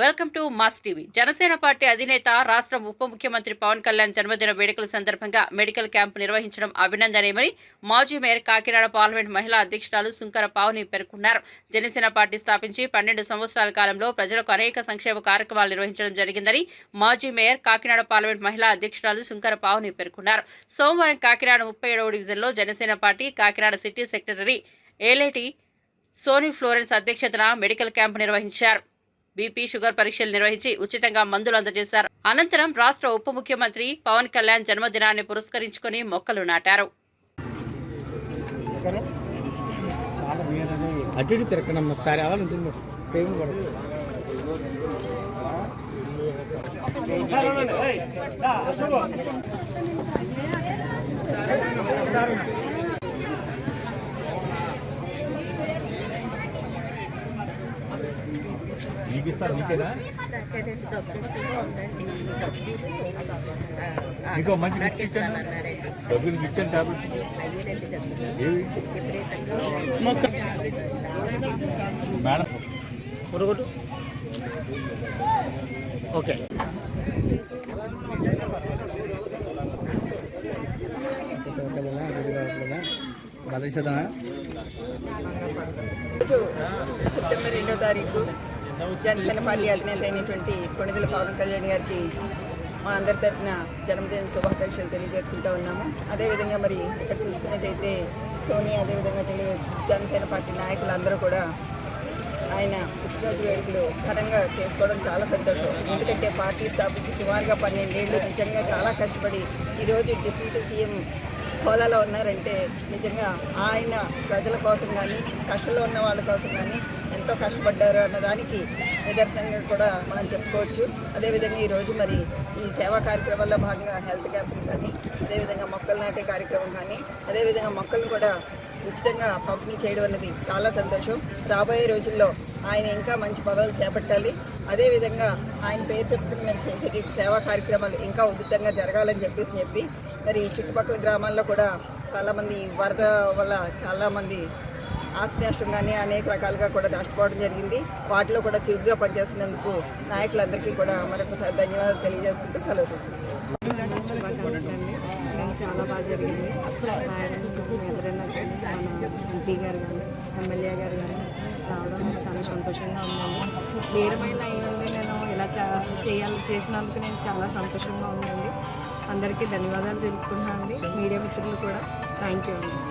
Welcome to mass TV. Janasena party అధినేత రాష్ట్ర ఉప ముఖ్యమంత్రి పవన్ కళ్యాణ్ జన్మదిన వేడుకల సందర్భంగా మెడికల్ క్యాంపు నిర్వహించడం అభినందనీయమని మాజీ మేయర్ కాకినాడ పార్లమెంట్ మహిళా అధ్యక్షురాలు సుంకర పావుని పేర్కొన్నారు. జనసేన పార్టీ స్థాపించి పన్నెండు సంవత్సరాల కాలంలో ప్రజలకు అనేక సంక్షేమ కార్యక్రమాలు నిర్వహించడం జరిగిందని మాజీ మేయర్ కాకినాడ పార్లమెంట్ మహిళా అధ్యక్షురాలు సుంకర పావుని పేర్కొన్నారు. సోమవారం కాకినాడ ముప్పై ఏడవ డివిజన్లో Janasena party Kakinada city secretary Eleti Soni Florence అధ్యక్షతన మెడికల్ క్యాంపు నిర్వహించారు. బీపీ షుగర్ పరీక్షలు నిర్వహించి ఉచితంగా మందులు అందజేశారు అనంతరం రాష్ట్ర ఉప ముఖ్యమంత్రి పవన్ కళ్యాణ్ జన్మదినాన్ని పురస్కరించుకుని మొక్కలు నాటారు ఒకసారి ఇస్తారు నీకేనా? నీకు మంచి గిఫ్ట్ ఇచ్చాను. డబ్బులు ఇచ్చాను టాబ్లెట్స్ ఏవి? మేడం. కొరగొట్టు ఓకే. సెప్టెంబర్ రెండో తారీఖు. జనసేన పార్టీ అధినేత అయినటువంటి కొణిదల పవన్ కళ్యాణ్ గారికి మా అందరి తరఫున జన్మదిన శుభాకాంక్షలు తెలియజేసుకుంటూ ఉన్నాము. అదేవిధంగా మరి ఇక్కడ చూసుకున్నట్టయితే సోనియా అదేవిధంగా తెలియ జనసేన పార్టీ నాయకులు అందరూ కూడా ఆయన పుట్టినరోజు వేడుకలు ఘనంగా చేసుకోవడం చాలా సంతోషం. ఎందుకంటే పార్టీ స్థాపించి సుమారుగా పన్నెండేళ్ళు నిజంగా చాలా కష్టపడి ఈరోజు డిప్యూటీ సీఎం హోదాలో ఉన్నారంటే నిజంగా ఆయన ప్రజల కోసం కానీ కష్టంలో ఉన్న వాళ్ళ కోసం కానీ ఎంతో కష్టపడ్డారు అన్నదానికి నిదర్శనంగా కూడా మనం చెప్పుకోవచ్చు. అదేవిధంగా ఈరోజు మరి ఈ సేవా కార్యక్రమాల్లో భాగంగా హెల్త్ క్యాంపులు కానీ అదేవిధంగా మొక్కలు నాటే కార్యక్రమం కానీ అదేవిధంగా మొక్కలు కూడా ఉచితంగా పంపిణీ చేయడం అనేది చాలా సంతోషం. రాబోయే రోజుల్లో ఆయన ఇంకా మంచి పదవులు చేపట్టాలి. అదేవిధంగా ఆయన పేరు చెప్పుకుని మేము చేసే సేవా కార్యక్రమాలు ఇంకా ఉచితంగా జరగాలని చెప్పేసి చెప్పి మరి చుట్టుపక్కల గ్రామాల్లో కూడా చాలామంది వరద వల్ల చాలామంది ఆస్తి కానీ అనేక రకాలుగా కూడా నష్టపోవడం జరిగింది. వాటిలో కూడా చురుగ్గా పనిచేస్తున్నందుకు నాయకులందరికీ కూడా మరొకసారి ధన్యవాదాలు తెలియజేసుకుంటూ సెలవు చేస్తున్నాను అండి నేను చాలా బాగా జరిగింది. ఎవరైనా ఎంపీ గారు కానీ ఎమ్మెల్యే గారు కానీ రావడం చాలా సంతోషంగా ఉన్నాము వేరమైన నేను ఇలా చేయాలి చేసినందుకు నేను చాలా సంతోషంగా ఉందండి. అందరికీ ధన్యవాదాలు తెలుపుకున్నాను అండి మీడియా మిత్రులు కూడా థ్యాంక్ యూ అండి.